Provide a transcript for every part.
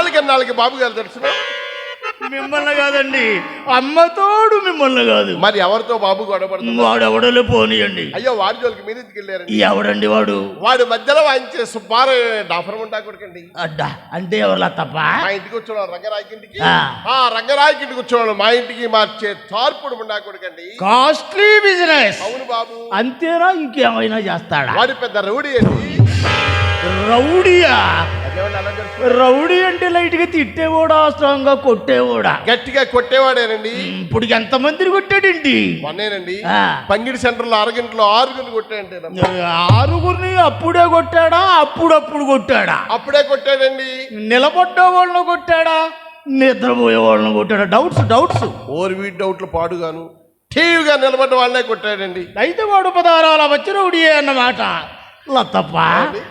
ఎన్నాళ్ళకి ఎన్నాళ్ళకి బాబు గారు దర్శనం మిమ్మల్ని కాదండి. అమ్మతోడు మిమ్మల్ని కాదు. మరి ఎవరితో బాబు గొడవపడుతుంది? వాడు ఎవడలో పోనీయండి. అయ్యో వారి జోలికి మీరు ఎందుకు వెళ్ళారండి. ఎవడండి వాడు? వాడు మధ్యలో వాయించే సుబ్బారావు డాఫర్ ఉంటా కొడుకండి. అడ్డా అంటే ఎవరిలా తప్ప? మా ఇంటికి వచ్చేవాడు రంగరాయకి ఇంటికి. ఆ. రంగరాయకి ఇంటికి వచ్చేవాడు మా ఇంటికి మార్చే తార్పుడు ముండా కొడుకండి. కాస్ట్లీ బిజినెస్ అవును బాబు. అంతేనా ఇంకేమైనా చేస్తాడా? వాడి పెద్ద రౌడీ అండి. రౌడీయా? రౌడీ అంటే లైట్గా తిట్టేవాడా స్ట్రాంగ్గా కొట్టేవాడా? గట్టిగా కొట్టేవాడేనండి. ఇప్పుడు ఎంతమందిని కొట్టాడేంటి మొన్నేనండి. ఆ. పంగిడి సెంటర్లో అరగంటలో ఆరుగురిని కొట్టాడంటే ఆరుగురిని అప్పుడే కొట్టాడా అప్పుడప్పుడు కొట్టాడా? అప్పుడే కొట్టాడండి నిలబడ్డ వాళ్ళని కొట్టాడా నిద్రపోయే వాళ్ళని కొట్టాడా? Doubts doubts. ఓరి వీడి డౌట్లు పాడుగాను టీవీగా నిలబడ్డ వాళ్ళనే కొట్టాడండి. అయితే వాడు పదారాల వచ్చి రౌడీయే అన్నమాట. లత్తప్ప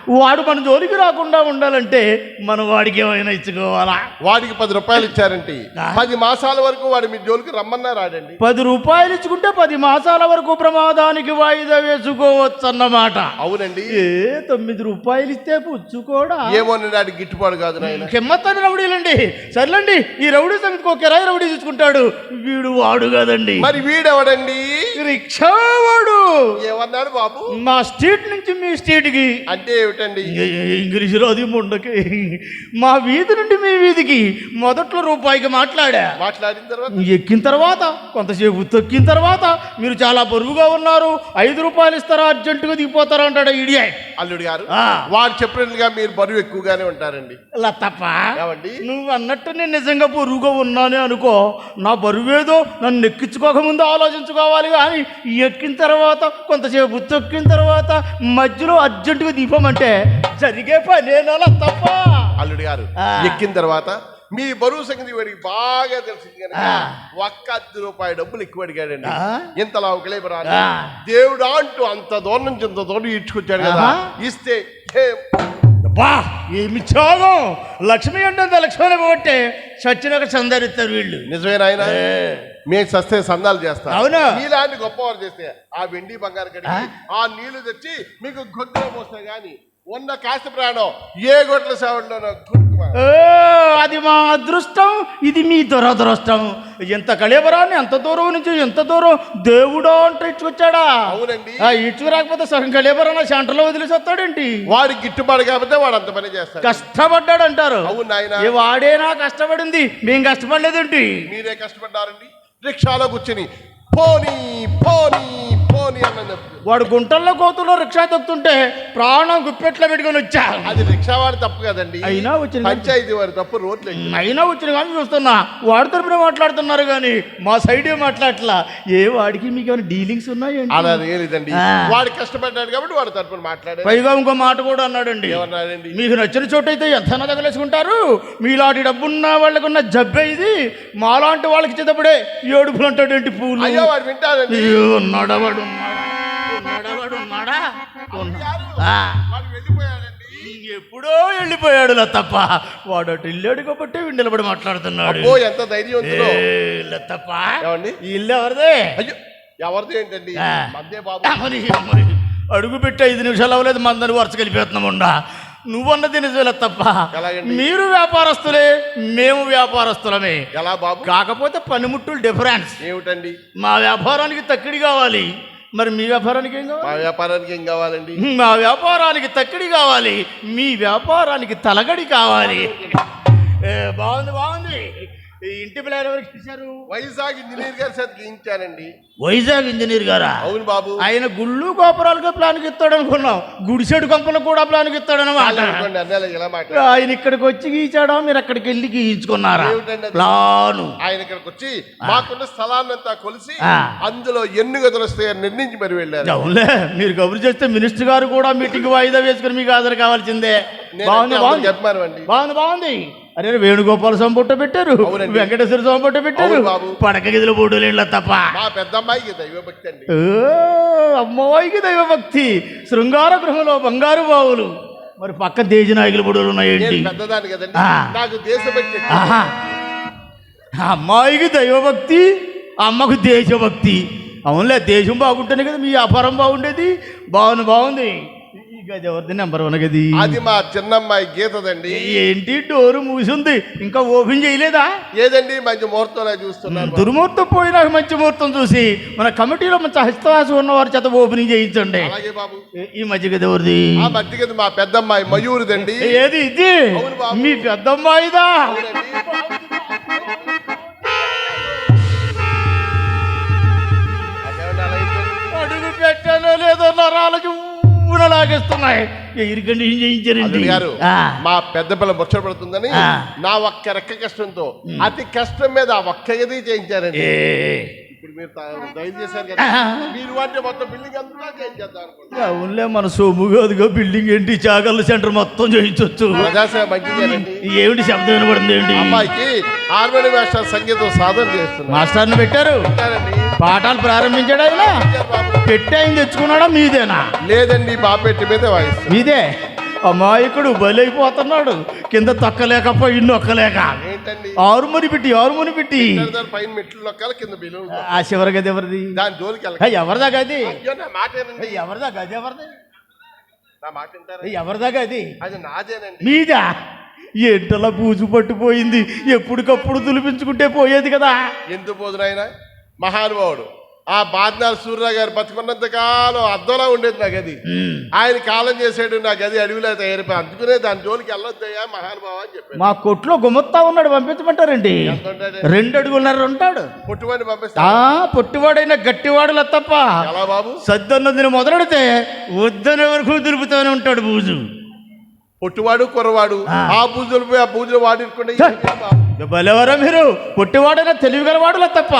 వాడు మన జోలికి రాకుండా ఉండాలంటే మనం వాడికి ఏమైనా ఇచ్చుకోవాలా? వాడికి పది రూపాయలు ఇచ్చారంటే పది మాసాల వరకు వాడు మీ జోలికి రమ్మన్నారు ఆడండి పది రూపాయలు ఇచ్చుకుంటే పది మాసాల వరకు ప్రమాదానికి వాయిదా వేసుకోవచ్చు అన్నమాట అవునండి. ఏ తొమ్మిది రూపాయలు ఇస్తే పుచ్చుకోడా? ఏమోనండి ఆడికి గిట్టుబాటు కాదు నాయన. కిమ్మత్తని రౌడీలండి. సర్లేండి ఈ రౌడీ సంగతికి ఒక కిరాయి రౌడీ చూసుకుంటాడు వీడు వాడు కదండి. మరి వీడెవడండి? రిక్షా వాడు ఏమన్నాడు బాబు? మా స్ట్రీట్ నుంచి మీ స్ట్రీట్కి అంటే ఏమిటండి? ఇంగ్లీషులో అది ముండకి. మా వీధి నుండి మీ వీధికి మొదట్లో రూపాయికి మాట్లాడా? మాట్లాడిన తర్వాత? ఎక్కిన తర్వాత కొంతసేపు తొక్కిన తర్వాత మీరు చాలా బరువుగా ఉన్నారు. ఐదు రూపాయలు ఇస్తారా అర్జెంటుగా దిగిపోతారా అంటాడు ఇడియా అల్లుడు గారు. వాడు చెప్పినట్లుగా మీరు బరువు ఎక్కువగానే ఉంటారండి. లతప్ప ఏమండి? నువ్వు అన్నట్టు నేను నిజంగా బరువుగా ఉన్నానే అనుకో. నా బరువేదో నన్ను ఎక్కించుకోకముందు ఆలోచించుకోవాలి కానీ ఎక్కిన తర్వాత కొంతసేపు తొక్కిన తర్వాత మధ్యలో అర్జెంటుగా దీపమంటే జరిగే పనేనా తప్ప అల్లుడు గారు. ఎక్కిన తర్వాత మీ బరువు సంగతి వాడికి బాగా తెలిసింది. ఒక్క అర్ధ రూపాయి డబ్బులు ఎక్కువ అడిగాడండి. ఇంతలా ఒకలే బరాని. ఆ. దేవుడా అంటూ అంత దూరం నుంచి ఇంత దూరం ఇచ్చుకొచ్చాడు కదా. ఇస్తే బా ఏమి త్యాగం? లక్ష్మి అంటే లక్ష్మణ్ కాబట్టి సచ్చినక చందరిస్తారు వీళ్ళు. నిజమేనా ఆయన మేము సస్తే సందాలు చేస్తాం. అవునా? మీలాంటి గొప్పవారు చేస్తే ఆ వెండి బంగారు కడిగి ఆ? నీళ్ళు తెచ్చి మీకు గొంతులో పోస్తే గాని ఉన్న కాస్త ప్రాణం. ఏ గొడ్ల ఏ, అది మా అదృష్టం ఇది మీ దురదృష్టం. ఎంత కళేబరాన్ని ఎంత దూరం నుంచి ఎంత దూరం దేవుడా అంటే ఇచ్చుకొచ్చాడా? అవునండి. ఆ రాకపోతే సగం కళేబరాన్ని సెంటర్లో వదిలేసి వస్తాడేంటి వాడి గిట్టుబాటు కాకపోతే వాడు అంత పని చేస్తాడు. కష్టపడ్డాడు అంటారు. అవును నాయన. ఏ వాడేనా కష్టపడింది? మేం కష్టపడలేదేంటి? మీరే కష్టపడ్డారండి? రిక్షాలో కూర్చుని పోనీ పోనీ పోనీ అన్నది. వాడు గుంటల్లో కోతుల్లో రిక్షా తొక్కుతుంటే ప్రాణం గుప్పెట్లో పెట్టుకొని వచ్చా. అది రిక్షా వాడి తప్పు కదండి. అయినా వచ్చిన పంచాయతీ వారి తప్పు రోడ్లు. అయినా వచ్చిన కానీ చూస్తున్నా. వాడి తరపునే మాట్లాడుతున్నారు కానీ మా సైడే మాట్లాడట్లా. ఏ వాడికి మీకు ఏమైనా డీలింగ్స్ ఉన్నాయండి అలా లేదండి. వాడు కష్టపడ్డాడు కాబట్టి వాడి తరపున మాట్లాడారు పైగా ఇంకో మాట కూడా అన్నాడండి. ఏమన్నాడండి? మీకు నచ్చిన చోటు అయితే ఎంతైనా తగలేసుకుంటారు. మీలాంటి డబ్బున్న వాళ్ళకున్న జబ్బే ఇది. మాలాంటి వాళ్ళకి చేతపడే ఏడుపులు అంటాడేంటి పూలు? వాడు వింటాడండి ఉన్నాడా వాడు ఉన్నాడా ఉన్నాడా వాడు ఉన్నాడా ఉన్నా- ఆ, వాడు వెళ్ళిపోయాడండి. ఎప్పుడో వెళ్ళిపోయాడు తప్ప వాడు అటు వెళ్ళాడు కాబట్టి వీడు నిలబడి మాట్లాడుతున్నాడు. ఓ ఎంత ఏ, తప్ప ఇల్లు ఎవరిదే? అయ్యో ఎవరిది ఏంటండి. అడుగు పెట్టి ఐదు నిమిషాలు అవ్వలేదు మందని వరుస కలిపేస్తున్నాముండా నువ్వన్నది నిజమే తప్ప? మీరు వ్యాపారస్తులే మేము వ్యాపారస్తులమే. ఎలా బాబు? కాకపోతే పనిముట్టులు డిఫరెన్స్. ఏమిటండి? మా వ్యాపారానికి తక్కిడి కావాలి. మరి మీ వ్యాపారానికి ఏం కావాలి? మా వ్యాపారానికి ఏం కావాలండి? మా వ్యాపారానికి తక్కిడి కావాలి. మీ వ్యాపారానికి తలగడి కావాలి. ఏ, బాగుంది బాగుంది. ఈ ఇంటి పిల్లలు ఎవరికి ఇచ్చారు వైజాగ్ ఇంజనీర్ గారి చేత గీయించానండి. వైజాగ్ ఇంజనీర్ గారా? అవును బాబు. ఆయన గుళ్ళు గోపురాలుగా ప్లాన్కి ఇస్తాడు అనుకున్నాం గుడిసెడు కంపలకు కూడా ప్లాన్కి ఇస్తాడు అనమాట ఆయన ఇక్కడికి వచ్చి గీచాడా? మీరు అక్కడికి వెళ్ళి గీయించుకున్నారా? ప్లాను. ఆయన ఇక్కడికి వచ్చి మాకున్న స్థలాన్నంతా కొలిసి ఆ. అందులో ఎన్ని గదులు వస్తాయని నిర్ణయించి మరి వెళ్ళారు. అవునులే మీరు కబురు చేస్తే మినిస్టర్ గారు కూడా మీటింగ్ వాయిదా వేసుకుని మీకు హాజరు కావాల్సిందే. బాగుంది బాగుంది. బాగుంది బాగుంది. అరే వేణుగోపాల స్వామి బొట్ట పెట్టారు. వెంకటేశ్వర స్వామి బొట్ట పెట్టారు. పడక గదిలో బోడులేళ్ళ తప్ప. మా పెద్ద అమ్మాయికి దైవభక్తి అండి. ఓ, అమ్మవారికి దైవభక్తి. శృంగార గృహంలో బంగారు బావులు. మరి పక్క బొడులు నేను పెద్దదాన్ని కదండి. ఆ. నాకు దేశభక్తి అమ్మాయికి దైవభక్తి అమ్మకు దేశభక్తి అవునులే దేశం బాగుంటేనే కదా మీ వ్యాపారం బాగుండేది. బాగుంది బాగుంది. గది ఎవరిది? నెంబర్ వన్ గది. అది మా చిన్నమ్మాయి గీతదండి. ఏంటి? డోరు మూసింది. ఇంకా ఓపెన్ చేయలేదా? ఏదండి? మంచి ముహూర్తంలో చూస్తున్నారు. దుర్ముహూర్తం పోయినా మంచి ముహూర్తం చూసి మన కమిటీలో మంచి హస్తవాసం ఉన్న వారి చేత ఓపెనింగ్ చేయించండి. అలాగే బాబు. ఈ మధ్య గది ఎవరిది? ఆ మధ్య కదా మా పెద్దమ్మాయి మయూరిదండి. ఏది ఇది. మీ పెద్దమ్మాయిదా? లాగేస్తున్నాయి చేయించారండి అల్లుడు గారు. మా పెద్ద పిల్ల ముచ్చట పడుతుందని. నా ఒక్క రెక్క కష్టంతో అతి కష్టం మీద ఆ ఒక్క గది చేయించారండి? ఇప్పుడు మీరు దయచేశారు కదా. మొత్తం బిల్డింగ్ అంతా చేయించేద్దాం అవునులే మన సొమ్ము కాదుగా బిల్డింగ్ ఏంటి చాగళ్ళ సెంటర్ మొత్తం చేయించవచ్చు ఏమిటి శబ్దం వినపడింది ఏంటి అమ్మాయికి హార్మోనియం మాస్టర్ సంగీతం సాధన చేస్తున్నారు. మాస్టర్ని పెట్టారు. ఉంటారండి. పాఠాలు ప్రారంభించాడు ఆయన. పెట్టి ఆయన తెచ్చుకున్నాడా? మీదేనా? లేదండి బాపెట్టి మీద వాయిస్తారు మీదే? అమాయకుడు బలైపోతున్నాడు. కింద తొక్కలేకపోయి నొక్కలేక ఏంటండి? ఆరుమని పెట్టి ఆరుమని పెట్టి. దాని పైన మెట్లు కింద బిల్లు ఆ చివరి గది ఎవరిది? దాని జోలికి. ఎవరిదా గది మాట ఎవరిదా? గది ఎవరిది? నా మాట ఎవరిదా గది అది? నాదేనండి. మీదా? ఏంటలా బూజు పట్టిపోయింది. ఎప్పటికప్పుడు తులిపించుకుంటే పోయేది కదా. ఎందుకు పోదునైనా మహానుభావుడు. ఆ బాద్నాథ్ సూర్యరావు గారు బతుకున్నంత కాలం అద్దంలా ఉండేది నా గది. ఆయన కాలం చేసాడు నా గది అడవిలో తయారైపోయి అందుకునే దాని జోలికి వెళ్ళొద్దయ్యా మహానుభావ అని చెప్పాను మా కొట్లో గుమత్తా ఉన్నాడు పంపించమంటారండి? రెండు అడుగున్నర ఉంటాడు. పుట్టుమని పంపిస్తా. ఆ పొట్టివాడైనా గట్టివాడు తప్ప. ఎలా బాబు? సద్దన్నదిని మొదలెడితే వద్దనే వరకు దులుపుతూనే ఉంటాడు బూజు. పుట్టువాడు కుర్రవాడు ఆ. పోయి ఆ పూజలు వాడిరుకుంటే బలెవరా మీరు. పొట్టివాడైనా తెలివి గలవాడులా తప్ప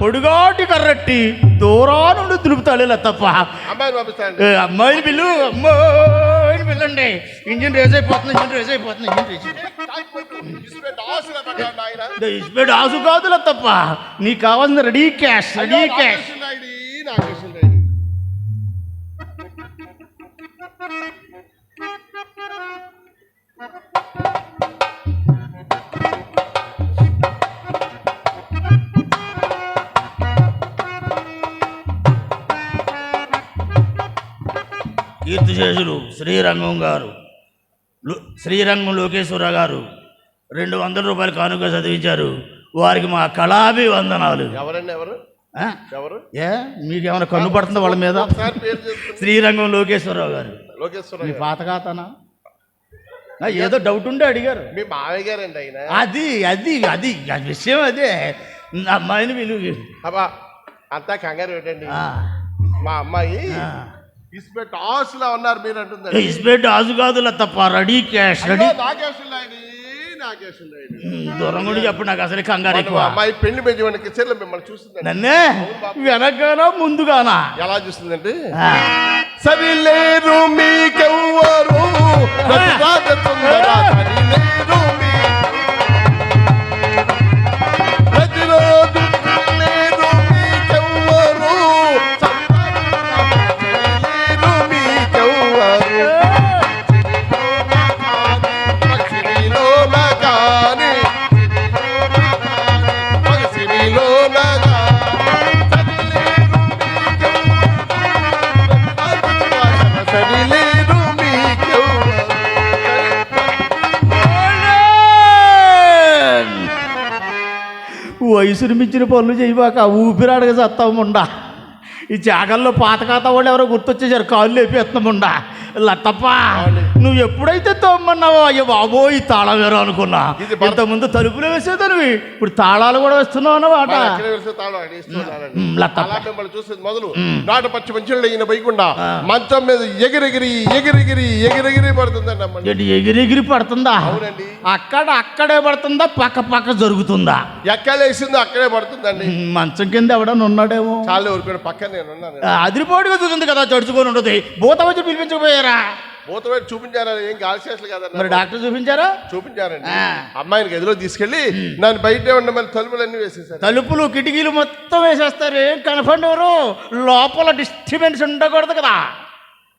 పొడుగాటి కర్రట్టి దూరా నుండి దులుపుతాడులా తప్ప. అమ్మాయిని బిల్లు అమ్మాయిని బిల్లండి ఇంజిన్ రేస్ అయిపోతుంది ఇంజిన్ రేస్ అయిపోతుంది ఇంజిన్. ఇస్పెడ్ ఆసు కాదులా తప్ప. నీకు కావాల్సిన రెడీ క్యాష్ రెడీ క్యాష్. కీర్తిశేషులు శ్రీరంగం గారు శ్రీరంగం లోకేశ్వర గారు రెండు వందల రూపాయలు కానుక చదివించారు. వారికి మా కళాభివందనాలు. ఎవరండి ఎవరు? ఎవరు? ఏ? మీకేమైనా కన్ను పడుతుందా వాళ్ళ మీద? శ్రీరంగం లోకేశ్వరరావు గారు. లోకేశ్వర మీ పాత ఖాతానా? ఆ, ఏదో డౌట్ ఉండే అడిగారు. మీ మావయ్య గారండి ఆయన. అది అది అది విషయం అదే. అమ్మాయిని విలువ అంతా కంగారు పెట్టండి. ఆ, మా అమ్మాయి ఆ. ఇస్పెట్ ఆసులా ఉన్నారు మీరు అంటుందండి ఇస్బెట్ కాదులా తప్ప రెడీ క్యాష్ రెడీ. నాగేశ్వరులాయని నాగేశ్వరులాయని దూరం కూడా చెప్పు నాకు అసలు కంగారు ఎక్కువ. అమ్మాయి పెళ్ళి పెంచమని కిచెన్లో మిమ్మల్ని చూస్తుందండి. నన్నే? వెనకగానా ముందుగానా? ఎలా చూస్తుందంటే ఆ. సరిలేరు మీకెవ్వరు? సరిలేరు వయసును మించిన పనులు చేయబాక ఊపిరాడగా చస్తాముండా ఈ జాగల్లో పాత ఖాతా వాళ్ళు ఎవరో గుర్తొచ్చేసారు కాళ్ళు లేపేస్తున్నాముండా. లత్తప్ప నువ్వు ఎప్పుడైతే తోమ్మన్నావో అయ్యో బాబో ఈ తాళం వేరు అనుకున్నా. ఇంతకుముందు తలుపులు వేసేదానివి. ఇప్పుడు తాళాలు కూడా వేస్తున్నావు అన్నమాట. మొదలు. నాటు పచ్చి మంచులు ఈయన బయకుండా మంచం మీద ఎగిరెగిరి ఎగిరెగిరి ఎగిరెగిరి పడుతుందండి ఎగిరెగిరి పడుతుందా? అవునండి. అక్కడ అక్కడే పడుతుందా? పక్క పక్క జరుగుతుందా? ఎక్కలేసిందో అక్కడే పడుతుందండి. మంచం కింద ఎవడన్నా ఉన్నాడేమో. చాలా ఊరుకుని పక్కన నేను ఉన్నాను. అదిరిపోటుగా చూసింది కదా చడుచుకొని ఉంటుంది. భూత వచ్చి పిలిపించకపోయారా? మూతపేట చూపించారని ఏం గాల్సేసలు మరి కదండి డాక్టర్ చూపించారా? చూపించారండి. అమ్మాయిని గదిలో తీసుకెళ్ళి నన్ను బయటే ఉండమని తలుపులన్నీ వేసేసారు తలుపులు కిటికీలు మొత్తం వేసేస్తారు. ఏం కనపడవరు లోపల డిస్టర్బెన్స్ ఉండకూడదు కదా.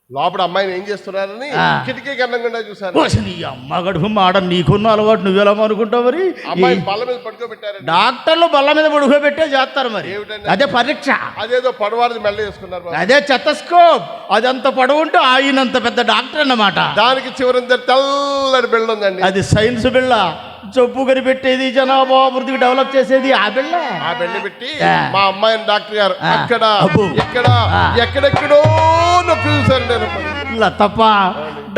లోపల అమ్మాయిని ఏం చేస్తున్నారని. కిటికీ కన్నంగా చూశాను ఓసి నీ అమ్మ గడుపు మాట నీకున్న అలవాటు నువ్వెలా అనుకుంటావు మరి అమ్మాయి బల్ల మీద పడుకోబెట్టారండి డాక్టర్లు బల్ల మీద పడుకోబెట్టే చేస్తారు మరి? అదే పరీక్ష అదేదో పడవారిది మెల్ల వేసుకున్నారు బాబు. అదే చెత్తస్కోప్ అదంత పొడవు ఉంటే ఆయనంత పెద్ద డాక్టర్ అన్నమాట దానికి చివరింత తెల్లటి బిళ్ళ ఉందండి అది సైన్స్ బిళ్ళ జబ్బు కనిపెట్టేది జనాభా అభివృద్ధికి డెవలప్ చేసేది ఆ బిళ్ళ ఆ బెల్లి పెట్టి. మా అమ్మాయిని డాక్టర్ గారు. అక్కడ. ఎక్కడ. ఎక్కడెక్కడో నొప్పి చూశారు తప్ప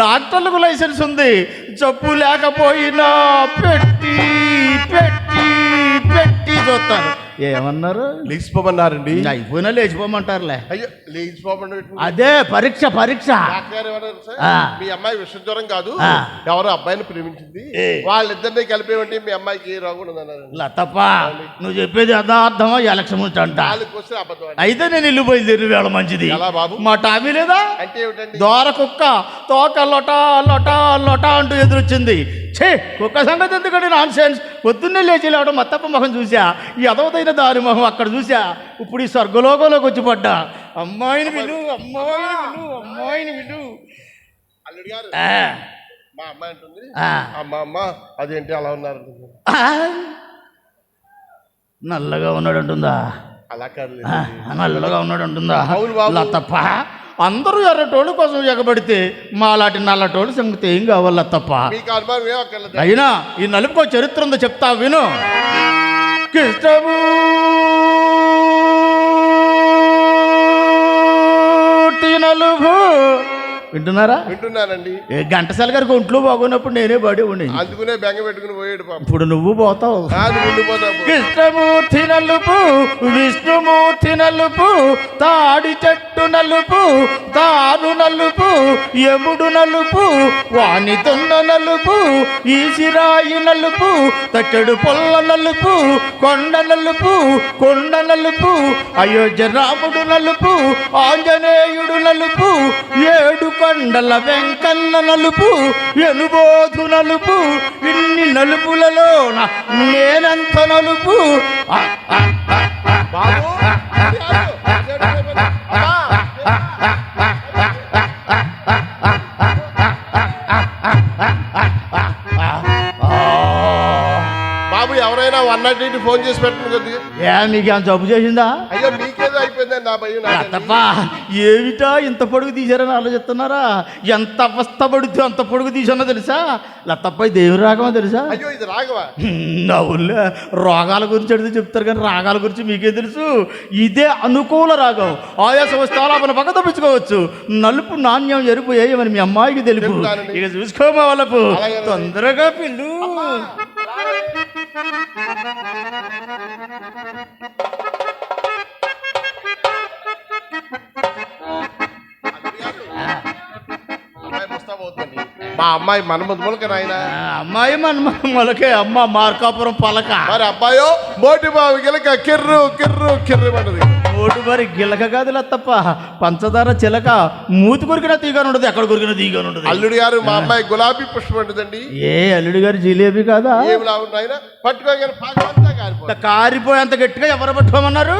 డాక్టర్లకు లైసెన్స్ ఉంది. జబ్బు లేకపోయినా పెట్టి పెట్టి పెట్టి చూస్తాను ఏమన్నారు? లేచిపోమన్నారండి. అయిపోయినా లేచిపోమంటారులే. అయ్యో లేచిపోమండి అదే పరీక్ష పరీక్ష. మీ అమ్మాయి విష జ్వరం కాదు. ఎవరో అబ్బాయిని ప్రేమించింది. వాళ్ళిద్దరిని కలిపేవంటి మీ అమ్మాయికి ఉందన్నారు. లతప్ప నువ్వు చెప్పేది యథార్థమా ఎలక్షన్ అంట. అయితే నేను ఇల్లు బయలుదేరి వేళ మంచిది. బాబు? మా టామీ లేదా? అంటే దోర కుక్క తోక లొట లొట లొట అంటూ ఎదురొచ్చింది. ఛే కుక్క సంగతి ఎందుకంటే నాన్ సెన్స్ పొద్దున్నే లేచి లేవడం మత్తప్ప మొహం చూసా ఈ అదవదైన దారి మొహం అక్కడ చూసా ఇప్పుడు ఈ స్వర్గలోకంలోకి వచ్చి పడ్డా. అమ్మాయిని విలు అమ్మాయిని అమ్మాయిని విలు అల్లుడు గారు ఆ, మా అమ్మాయి. అమ్మ అమ్మ అదేంటి అలా ఉన్నారు. నల్లగా ఉన్నాడు అంటుందా అలా కాదు ఆ, నల్లగా ఉన్నాడు బాబు. లతప్ప అందరూ ఎర్రటోళ్ళు కోసం ఎగబడితే మాలాంటి నల్లటోళ్ళు సంగతి ఏం కావాలి అక్కర్లేదు. అయినా ఈ నలుపుకో చరిత్ర ఉందో చెప్తా విను. కృష్ణము నలుపు వింటున్నారా? వింటున్నానండి. ఏ ఘంటసాల గారికి ఒంట్లో బాగున్నప్పుడు నేనే బడి ఉండి. అందుకునే బెంగ పెట్టుకుని పోయాడు పాప. ఇప్పుడు నువ్వు పోతావు. కృష్ణమూర్తి నలుపు విష్ణుమూర్తి నలుపు తాడి చెట్టు నలుపు తాను నలుపు యముడు నలుపు వాణితున్న నలుపు ఈసిరాయి నలుపు తట్టెడు పొల్ల నలుపు కొండ నలుపు కొండ నలుపు అయోధ్య రాముడు నలుపు ఆంజనేయుడు నలుపు ఏడు కొండల వెంకన్న నలుపు ఎనుబోధు నలుపు ఇన్ని నలుపులలో నేనంత నలుపు. బాబు ఎవరైనా వన్ నాట్ ఎయిట్ ఫోన్ చేసి పెట్టండి కొద్దిగా ఏ మీకు ఏమైనా జబ్బు చేసిందా తప్ప ఏమిటా ఇంత పొడుగు తీశారని ఆలోచిస్తున్నారా ఎంత అవస్థ పడుతూ అంత పొడుగు తీసానో తెలుసా? లత్తప్ప దేవుని రాగమో తెలుసా? అయ్యో ఇది రాఘవా నవ్వులే రోగాల గురించి అడిగితే చెప్తారు కానీ రాగాల గురించి మీకే తెలుసు? ఇదే అనుకూల రాగం. ఆయా సంస్థాలాపన పక్క తప్పించుకోవచ్చు. నలుపు నాణ్యం ఎరుపు ఏయమని మీ అమ్మాయికి తెలుపు. ఇక చూసుకోమా వాళ్ళపు. తొందరగా పిల్లు. మా అమ్మాయి మన్మధ్ మూలక నాయన? అమ్మాయి మన మొలకే అమ్మ మార్కాపురం పలక. మరి అబ్బాయో? మోటి బావి గిలక కిర్రు కిర్రు కిర్రు పడ్డది. ఓటు మరి గిలక కాదు తప్ప పంచదార చిలక మూతి కొరికిన తీగనుండదు ఎక్కడ కొరికిన తీగనుండదు అల్లుడు గారు మా అమ్మాయి గులాబీ పుష్పం పడ్డదండి. ఏ అల్లుడి గారు జిలేబీ కాదా? ఏమి లాభం నాయన? పట్టుకోగానే పాకమంతా కారిపోతుంది కారిపోయేంత గట్టిగా ఎవరు పట్టుకోమన్నారు?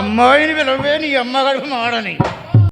అమ్మాయిని పిలవే నీ అమ్మగాడు మాడని.